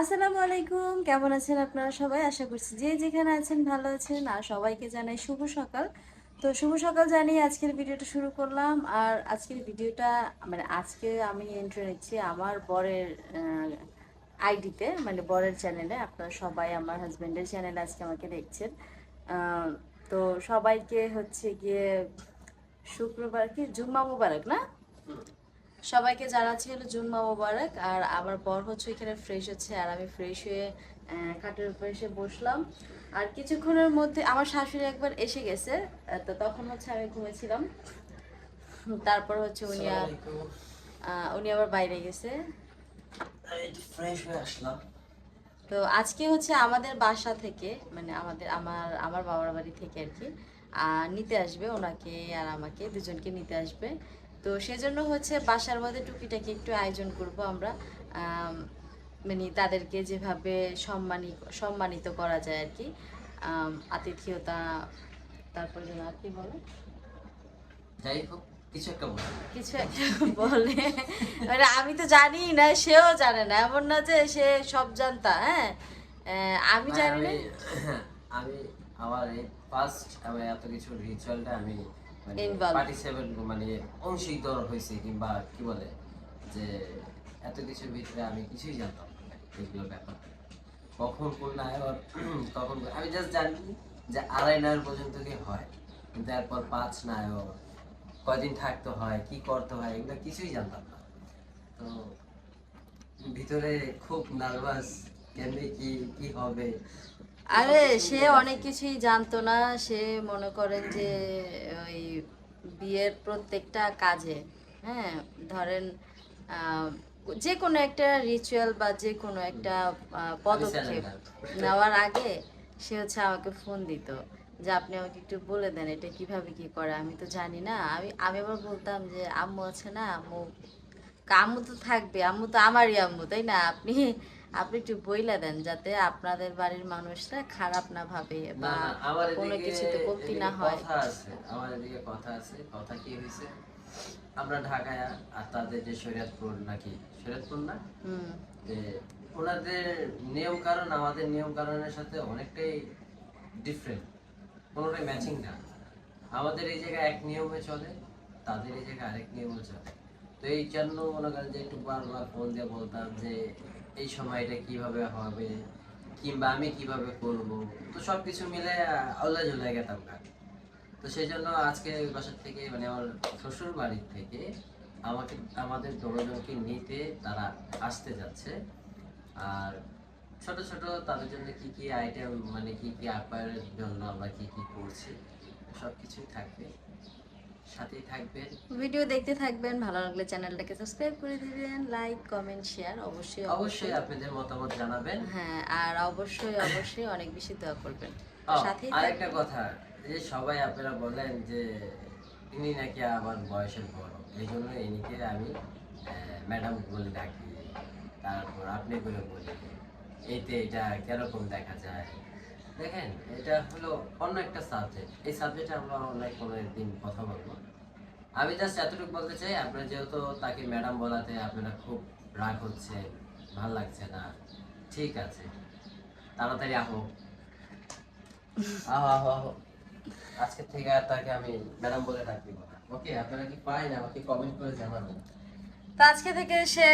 আসসালামু আলাইকুম। কেমন আছেন আপনারা সবাই? আশা করছি যে যেখানে আছেন ভালো আছেন। আর সবাইকে জানাই শুভ সকাল। তো শুভ সকাল জানিয়ে আজকের ভিডিওটা শুরু করলাম। আর আজকের ভিডিওটা মানে আজকে আমি এন্ট্রি নিচ্ছি আমার বরের আইডিতে মানে বরের চ্যানেলে আপনারা সবাই আমার হাজব্যান্ডের চ্যানেলে আজকে আমাকে দেখছেন। তো সবাইকে হচ্ছে গিয়ে শুক্রবার কি? জুম্মা মুবারক না? সবাইকে জানাচ্ছি হলো জুম্মা মোবারক আর আমার বর হচ্ছে এখানে ফ্রেশ হচ্ছে আর আমি ফ্রেশ হয়ে খাটের উপরে এসে বসলাম। আর কিছুক্ষণের মধ্যে আমার শাশুড়ি একবার এসে গেছে তো তখন হচ্ছে আমি ঘুমেছিলাম তারপর হচ্ছে উনি উনি আবার বাইরে গেছে। ফ্রেশ হয়ে আসলাম। তো আজকে হচ্ছে আমাদের বাসা থেকে মানে আমাদের আমার আমার বাবার বাড়ি থেকে আর কি আহ, নিতে আসবে ওনাকে আর আমাকে দুজনকে নিতে আসবে। তো সেজন্য হচ্ছে বাসার মধ্যে টুকিটাকি একটু আয়োজন করব আমরা। মানে তাদেরকে যেভাবে সম্মানি সম্মানিত করা যায় আর কি। আম, আতিথেয়তা তারপর যেন আর কি বলে? যাই হোক কিছু একটা বল। কিছু একটা বলে। মানে আমি তো জানি না সেও জানে না। এমন না যে সে সব জানতা হ্যাঁ? আমি জানি না। আমি আমার এই ফার্স্ট আমার এত কিছু রিচুয়ালটা আমি মানে Involved. পার্টিসিপেট মানে অংশীদার হয়েছে কিংবা কি বলে যে এত কিছুর ভিতরে আমি কিছুই জানতাম এগুলো ব্যাপার কখন কোন কখন আমি জাস্ট জানি যে আড়াই নায়ক পর্যন্ত কি হয় কিন্তু এরপর পাঁচ নায়ক কয়দিন থাকতে হয় কি করতে হয় এগুলো কিছুই জানতাম না তো ভিতরে খুব নার্ভাস কেমনি কি কি হবে আরে সে অনেক কিছুই জানতো না। সে মনে করেন যে ওই বিয়ের প্রত্যেকটা কাজে হ্যাঁ ধরেন যে কোনো একটা রিচুয়াল বা যে কোনো একটা পদক্ষেপ নেওয়ার আগে সে হচ্ছে আমাকে ফোন দিত যে আপনি আমাকে একটু বলে দেন এটা কীভাবে কি করে? আমি তো জানি না। আমি আমি আবার বলতাম যে আম্মু আছে না আম্মু আম্মু তো থাকবে আম্মু তো আমারই আম্মু তাই না? আপনি আপনি একটু বইলা দেন যাতে আপনাদের বাড়ির মানুষরা খারাপ না ভাবে বা কোনো কিছুতে কমতি না হয়। কথা আছে আমার এদিকে কথা আছে। কথা কি হয়েছে আমরা ঢাকায় আর তাদের যে শরীয়তপুর নাকি? শরীয়তপুর না? যে ওনাদের নিয়ম কারণ আমাদের নিয়ম কারণের সাথে অনেকটাই ডিফারেন্ট কোনোটাই ম্যাচিং না। আমাদের এই জায়গায় এক নিয়মে চলে তাদের এই জায়গায় আরেক নিয়মে চলে। তো এই জন্য মনে করেন যে একটু বারবার ফোন দিয়ে বলতাম যে এই সময়টা কীভাবে হবে, কিংবা আমি কীভাবে করব? তো সব কিছু মিলে আল্লাহ ঝুলে গেতাম না তো সেই জন্য আজকে ওই বাসার থেকে মানে আমার শ্বশুর বাড়ির থেকে, আমাকে, আমাদের দোনোজনকে নিতে তারা আসতে যাচ্ছে। আর ছোট ছোট তাদের জন্য কি কি আইটেম মানে কি কি আপ্যায়নের জন্য আমরা কি কি করছি সব কিছুই থাকবে। সাথেই থাকবেন। ভিডিও দেখতে থাকবেন ভালো লাগলে চ্যানেলটাকে সাবস্ক্রাইব করে দিবেন লাইক কমেন্ট শেয়ার অবশ্যই অবশ্যই। আপনাদের মতামত জানাবেন। হ্যাঁ আর অবশ্যই অবশ্যই অনেক বেশি দোয়া করবেন। সাথেই আরেকটা কথা যে সবাই আপনারা বলেন যে ইনি নাকি আমার বয়সের বড় এই জন্য ইনিকে আমি ম্যাডাম বলে ডাকি তারপর আপনি বলে বলি এইতে এটা কীরকম দেখা যায়? দেখেন, এটা হলো অন্য একটা সাবজেক্ট এই সাবজেক্টে আমরা অনেক কোনো একদিন কথা বলব। আমি জাস্ট এতটুকু বলতে চাই, আপনারা যেহেতু তাকে ম্যাডাম বলাতে আপনারা খুব রাগ হচ্ছে, ভালো লাগছে না, ঠিক আছে। তাড়াতাড়ি আহো। আহো আহো আজকে থেকে আর তাকে আমি ম্যাডাম বলে ডাকবো না। ওকে আপনারা কি পারেন আমাকে কমেন্ট করে জানাবেন? তো আজকে থেকে সে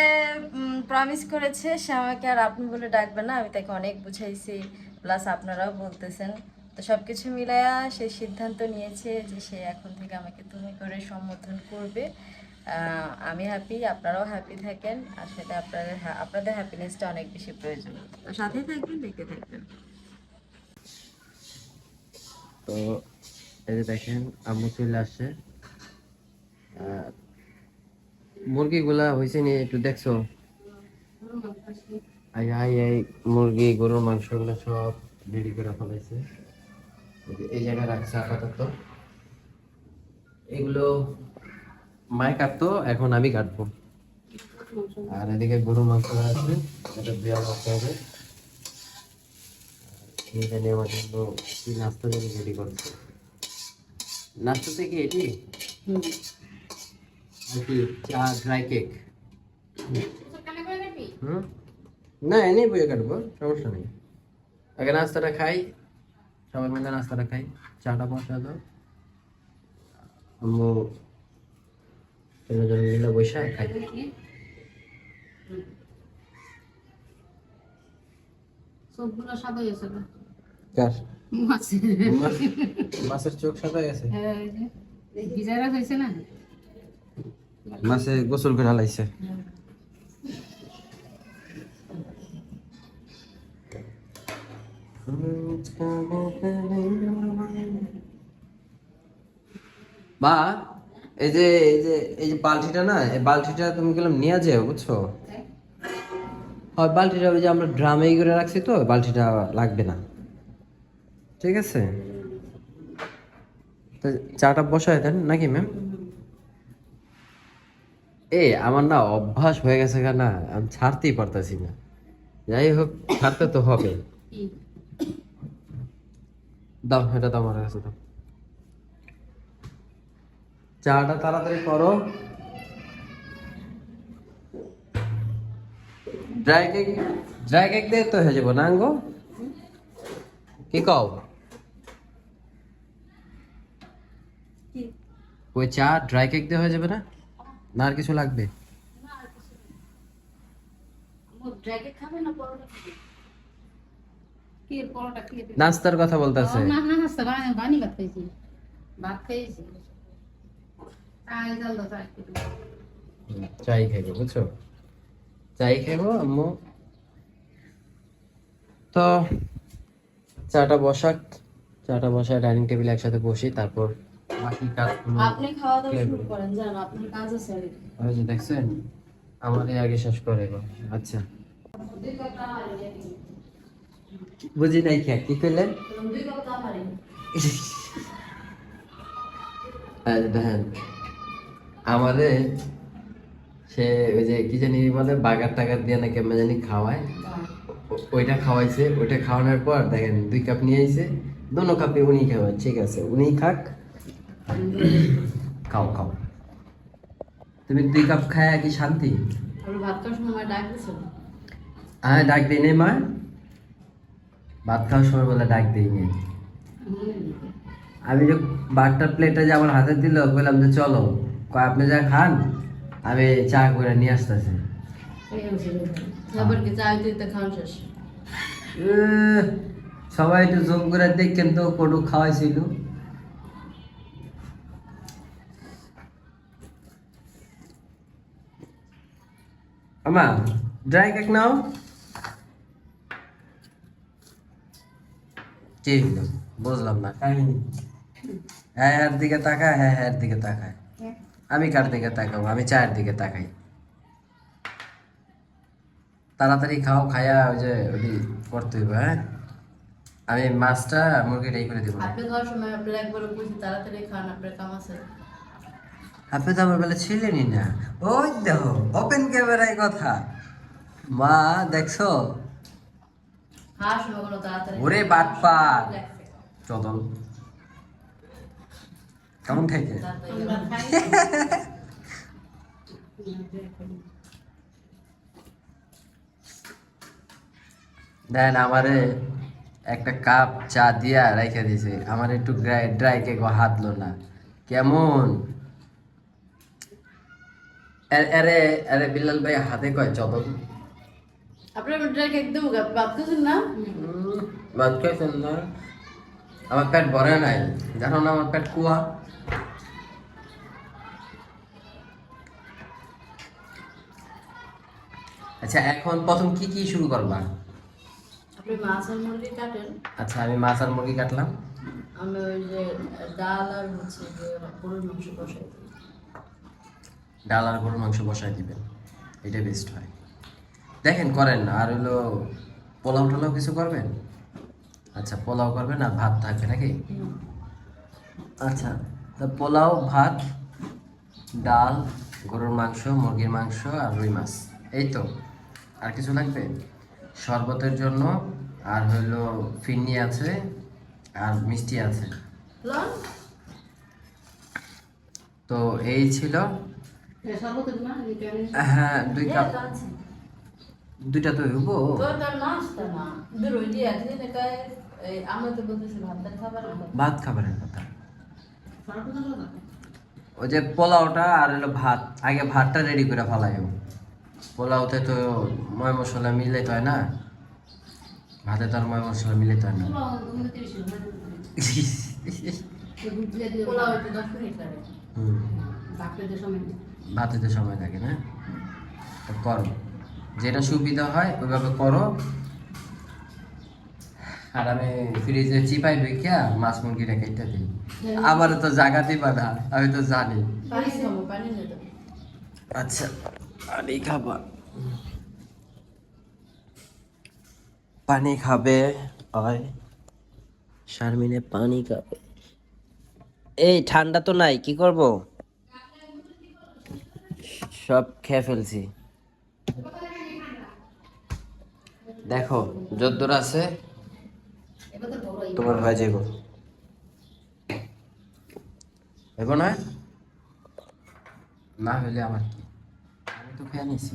প্রমিস করেছে, সে আমাকে আর আপনি বলে ডাকবে না, আমি তাকে অনেক বুঝাইছি প্লাস আপনারাও বলতেছেন। তো সব কিছু মিলায়া সে সিদ্ধান্ত নিয়েছে যে সে এখন থেকে আমাকে তুমি করে সম্বোধন করবে। আমি হ্যাপি আপনারাও হ্যাপি থাকেন, আর সেটা আপনাদের আপনাদের হ্যাপিনেসটা অনেক বেশি প্রয়োজন। তো সাথেই থাকবেন, দেখতে থাকবেন। তো এই যে দেখেন, আম্মু চলে মুরগিগুলা হয়েছে নি একটু দেখছ? আই আই এই মুরগি, গরুর মাংসগুলো সব রেডি করে ফেলাইছে। এই জায়গায় রাখছে আপাতত। এগুলো মায় কাটতো, এখন আমি কাটবো। আর এদিকে গরুর মাংস আছে, এটা বিয়ার করতে হবে। এটা নেওয়ার জন্য নাস্তা রেডি করছে। নাস্তাতে কি এটি? চা ড্রাই কেক হুম? না এনেই বইয়ে কাটবো সমস্যা নেই। আগে নাস্তাটা খাই সবাই মিলে নাস্তাটা খাই। চাটা বসা দাও। আম্মু তিনজন মিলে বসে খাই। সবগুলো সাদা গেছে কার? মাছের। মাছের চোখ সাদা গেছে? হ্যাঁ, ভিজারা হয়েছে না? মাছে গোসল করে হালাইছে। বা, এই যে এই যে এই যে বালতিটা না, এই বালতিটা তুমি গেলাম নিয়ে যাও, বুঝছ? হয়, বালতিটা ওই যে আমরা ড্রামে করে রাখছি তো বালতিটা লাগবে না। ঠিক আছে? চাটা বসায় দেন, নাকি, ম্যাম? এ আমার না অভ্যাস হয়ে গেছে না আমি ছাড়তেই পারতাছি না। যাই হোক ছাড়তে তো হবে। দাও এটা দাও আমার কাছে দাও। চাটা তাড়াতাড়ি করো। ড্রাই কেক ড্রাই কেক দিয়ে তো হয়ে যাব না গো কি কও? ওই চা ড্রাই কেক দিয়ে হয়ে যাবে না? না আর কিছু লাগবে? নাস্তার কথা বলতেছে। না না হাসতে বানি বানি ভাত খাইছি। ভাত খাইছি। চাই জল চাই চাই খাইবো বুঝছ? চাই খাইবো আম্মু। তো চাটা বসাক। চাটা বসায় ডাইনিং টেবিলে একসাথে বসি তারপর বাকি কাজগুলো আপনি খাওয়া দাওয়া শুরু করেন জান আপনার কাজ আছে। ওই যে দেখছেন আমারই আগে শেষ করে আচ্ছা। বুঝি নাই কে কি পারি দেখেন আমাদের সে ওই যে কি জানি বলে বাগার টাগার দিয়ে না কেমন জানি খাওয়ায়। ওইটা খাওয়াইছে ওইটা খাওয়ানোর পর দেখেন দুই কাপ নিয়ে আইছে দোনো কাপে উনি খাওয়ায় ঠিক আছে উনি খাক। খাও খাও। তুমি দুই কাপ খায় কি শান্তি? হ্যাঁ ডাক দিই নে মা। ভাত খাওয়ার সময় বলে ডাক দিই নে। আমি যে বারটার প্লেটটা যে আমার হাতে দিল বললাম যে চলো কয় আপনি যা খান আমি চা করে নিয়ে আসতেছি। সবাই একটু জুম করে দেখছেন তো কটু খাওয়াইছিল। আমা ড্রাই কেক নাও কি হলো বুঝলাম না, কাহিনী হ্যাঁ দিকে তাকায় হ্যাঁ হ্যাঁ দিকে তাকায়। আমি কার দিকে তাকাবো? আমি চায়ের দিকে তাকাই। তাড়াতাড়ি খাও, খায়া ওই যে ওটি করতে হইবে হ্যাঁ? আমি মাছটা মুরগিটা এই করে দিব। তাড়াতাড়ি খান, আপনার কাম আছে। আপনি তো আমার বেলা ছিলেনই না। ওই দেখো ওপেন ক্যামেরায় কথা। মা দেখছ? ওরে লাগছে। চদল কেমন খাইছে তাড়াতাড়ি আমরা খাই দেন আমারে একটা কাপ চা দিয়া রেখে দিছে। আমার একটু ড্রাই কেক হাতলো না। কেমন? আরে আরে বিল্লাল ভাই হাতে কয় চদল আপনার ড্রাগ একদম ভাত খাচ্ছেন না? ভাত খাইছেন না। আমার পেট ভরে নাই। জানো না আমার পেট কুয়া? আচ্ছা এখন প্রথম কি কি শুরু করবা? আপনি মাছ আর মুরগি কাটেন। আচ্ছা আমি মাছ আর মুরগি কাটলাম। আমি ওই যে ডাল আর হচ্ছে যে গরুর মাংস দিই। ডাল আর গরুর মাংস বসাই দিবেন। এটা বেস্ট হয়। দেখেন করেন না। আর হলো পোলাও টোলাও কিছু করবেন? আচ্ছা পোলাও করবেন আর ভাত থাকবে নাকি? আচ্ছা তা পোলাও ভাত ডাল গরুর মাংস মুরগির মাংস আর রুই মাছ। এই তো। আর কিছু লাগবে? শরবতের জন্য আর হইল ফিরনি আছে আর মিষ্টি আছে। তো এই ছিল হ্যাঁ দুই কাপ। দুইটা তো হইব। দিয়ে একদিন একাই এই আমরা তো বলতেছি ভাতটা খাবার কথা। ভাত খাবারের কথা। ওই যে পোলাওটা আর হলো ভাত। আগে ভাতটা রেডি করে ফেলাইও। পোলাওতে তো ময় মশলা মিলাইতে হয় না। ভাতে তো আর ময় মশলা মিলাইতে হয় না। পোলাও হুম। ভাতেতে সময় থাকে না? করো। যেটা সুবিধা হয় ওইভাবে করো। আর আমি ফ্রিজে চিপাই রেখে মাছ মুরগিটা কেটে দিই। আবার তো জায়গা দিবা না আমি তো জানি। আচ্ছা পানি খাবা। পানি খাবে হয় শারমিনে পানি খাবে। এই ঠান্ডা তো নাই কি করব? সব খেয়ে ফেলছি। দেখো যদ্দূর আছে এবার তোমার হয়ে যাইব। হইব না? না হইলে আমার কি? আমি তো খেয়ে নিছি।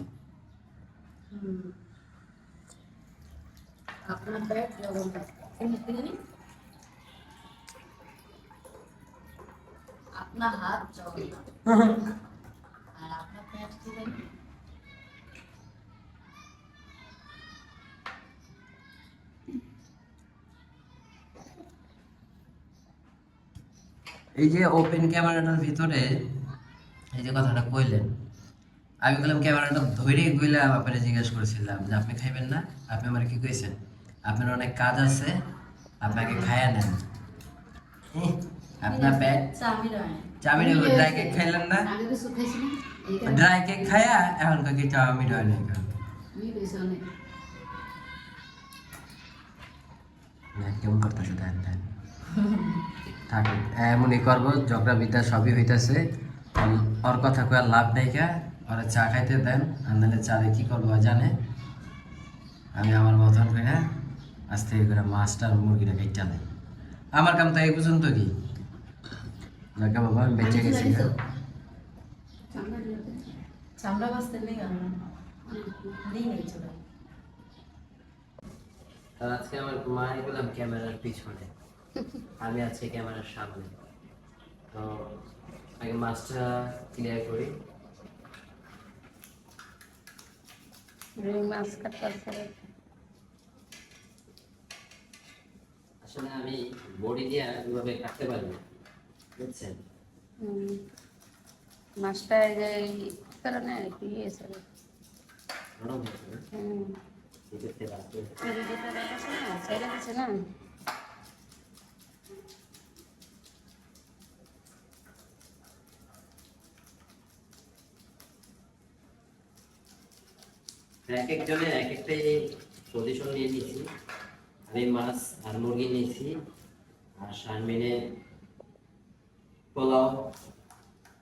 আপনার হাত জগন্নাথ আর আপনার পেট কি জানি? এই যে ওপেন ক্যামেরাটার ভিতরে, এই যে কথাটা কইলেন, আমি বললাম ক্যামেরাটা ধরে গইলে আপনারে জিজ্ঞেস করেছিলাম যে আপনি খাইবেন না? আপনি আমার কি কইছেন? আপনার অনেক কাজ আছে, আপনাকে খায়া নেন। আপনার পেট হয় চাউমিন ড্রাই কেক খাইলেন না ড্রাই কেক খায়া এখন কি চাউমিন হয় না কেন আমি বেশি অনেক না, কেমন করতেছে দেন দেন থাকে এমনই করব ঝগড়া বিদ্যা সবই হইতেছে ওর কথা কয়ে লাভ নেই কা ওরা চা খাইতে দেন আর নাহলে চা দিয়ে কি করব জানে আমি আমার মতন করে আজ থেকে করে মাছটা আর মুরগিটা কেটে দেয় আমার কাম তো এই পর্যন্ত কি দেখা বাবা আমি বেঁচে গেছি। চামড়া বাঁচতে নেই আর আজকে আমার মাই বললাম ক্যামেরার পিছনে। আমি আজকে ক্যামেরার সামনে। তো আগে মাছটা ক্লিয়ার করি। মাছ কাটার আসলে আমি বডি দিয়ে ওইভাবে কাটতে পারি না। বুঝছেন। মাছটা এই কারণে না? এক একজনের এক একটাই পজিশন নিয়ে নিয়েছি। আমি মাছ আর মুরগি নিয়েছি। আর শারমিনে পোলাও,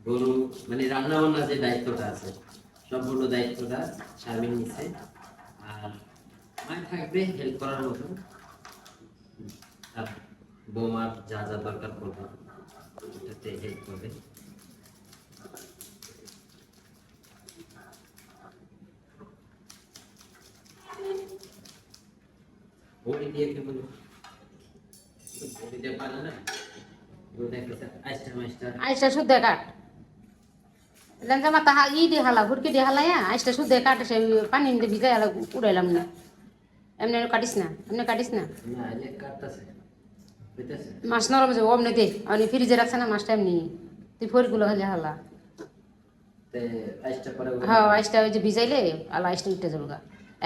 গরু মানে রান্না বান্নার যে দায়িত্বটা আছে, সম্পূর্ণ দায়িত্বটা শারমিন নিছে। আর মায়ের থাকবে হেল্প করার মতো। আর বৌমার যা যা দরকার পড়বে এটাতে হেল্প করবে। বড়ি দিয়ে কেমন বড়ি দিয়ে পারে না ওটা একটা আইস্টার মাইস্টার আইসটা শুদ্ধ কাট। লেঞ্জা মাথা ই দিয়ে হালা ভুটকি দিয়ে হালাইয়া আইসটা শুদ্ধ কাট সে পানি দিয়ে ভিজাই হালা উড়াইলাম না। এমনি কাটিস না এমনি কাটিস না। মাছ নরম যাব অমনি দে আপনি ফ্রিজে রাখছে না মাছটা এমনি। তুই ফরিগুলো হলে। হালা হ্যাঁ আইসটা ওই যে ভিজাইলে আলা আইসটা উঠতে যাব গা।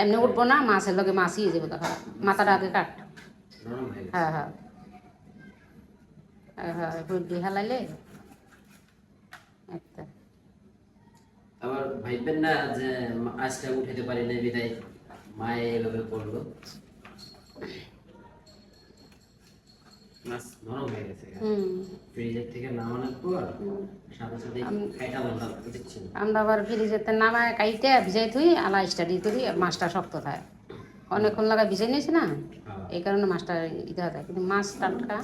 এমনি উঠবো না মাছের লগে মাছই যাব গা মাথাটা আগে কাট। হয়ে হ্যাঁ। ফুলকি হালাইলে একটা। আবার ভাইবেন না যে উঠাইতে পারি না বিদায়। এভাবে করল। মাছ নরম হয়ে গেছে ফ্রিজের থেকে নামানোর পর সাথে সাথে খাইটা বন্ধ দিচ্ছি আমরা আবার ফ্রিজেতে নামায় ভিজাই থুই আলা স্টাডি করি মাছটা শক্ত থাকে। অনেকক্ষণ লাগা ভিজাই নিয়েছি না? হ্যাঁ। এই কারণে মাছটা ইতে হয় কিন্তু মাছ টাটকা।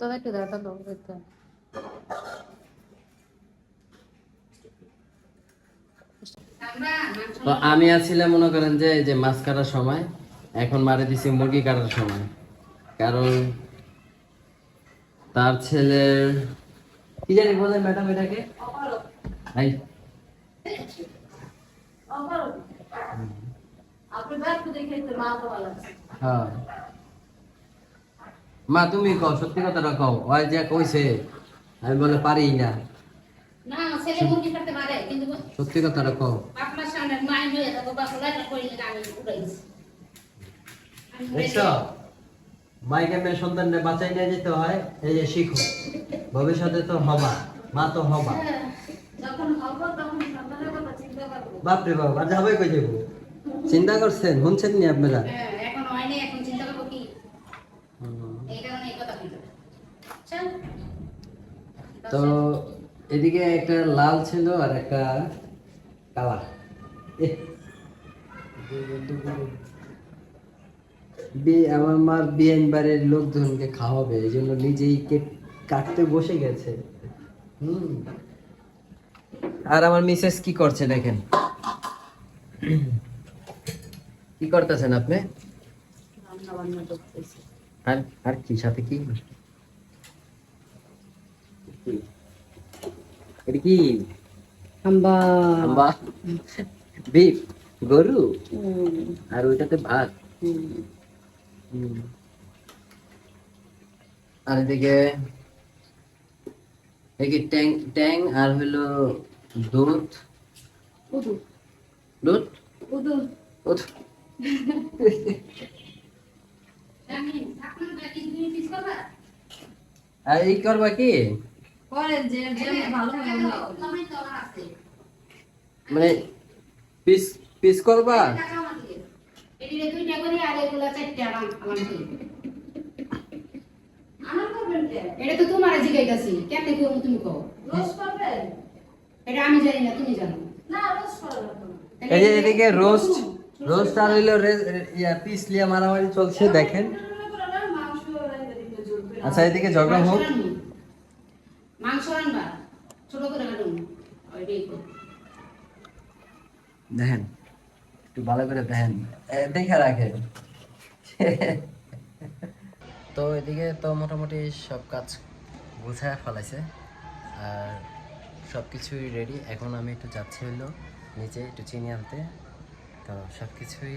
কোথাও একটু দেখা তো আমি আছিলাম মনে করেন যে এই যে মাছ কাটার সময় এখন মারে দিছি মুরগি কাটার সময়। কারণ তার ছেলের কি জানি বলে ম্যাডাম এটাকে? হ্যাঁ। মা তুমি কও সত্যি কথাটা কও। ওই যে কইছে আমি বলে পারি না। না ছেলে মুরগি কাটতে পারে কিন্তু সত্যি কথাটা কও। হয়ে মাইকে মেয়ে সন্তানকে বাঁচাই নিয়ে যেতে হয় এই যে শিখো। ভবিষ্যতে তো হবা মা তো হবা। হ্যাঁ, যখন হব তখন সন্তানের কথা চিন্তা করব। বাপরে বাপ আর যাবে কই যাব? চিন্তা করছেন শুনছেন নি আপনারা? তো এদিকে একটা লাল ছিল আর একটা কালা। আমার মার বিয়ান বাড়ির লোকজনকে খাওয়াবে এই জন্য নিজেই কেক কাটতে বসে গেছে। হুম। আর আমার মিসেস কি করছে দেখেন? কি করতেছেন আপনি? আর আর কি সাথে কি? এটা কি আম্বা আম্বা বিফ গরু আর ওইটাতে ভাত আর এদিকে এদিকে ট্যাং ট্যাং আর হলো দুধ দুধ দুধ। আর এই করবা কি করেন যে ভালো হয় মানে পিস পিস করবা? টাকা আমার দিকে এদিকে দুইটা করে আর এগুলা চারটে আমার আমার করবেন এটা তো তোমার কেউ তুমি কও? রোজ করবেন এটা আমি জানি না তুমি জানো। না রোজ করা এই যে এদিকে রোস্ট রোস্ট আর হইল ইয়া পিস লিয়া মারামারি চলছে দেখেন। আচ্ছা এদিকে ঝগড়া হোক। মাংস দেখেন, একটু ভালো করে দেখেন। দেখে রাখেন। তো এদিকে তো মোটামুটি সব কাজ গুছায় ফেলাইছে। আর সব কিছুই রেডি এখন আমি একটু যাচ্ছি হলো নিচে একটু চিনি আনতে। তো সব কিছুই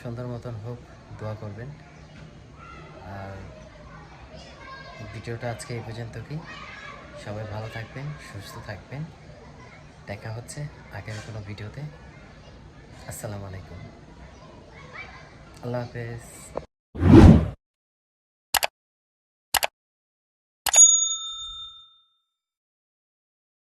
সুন্দর মতন হোক, দোয়া করবেন। আর ভিডিওটা আজকে এই পর্যন্ত কি? সবাই ভালো থাকবেন, সুস্থ থাকবেন। দেখা হচ্ছে আগের কোনো ভিডিওতে। আসসালামু আলাইকুম। আল্লাহ হাফেজ।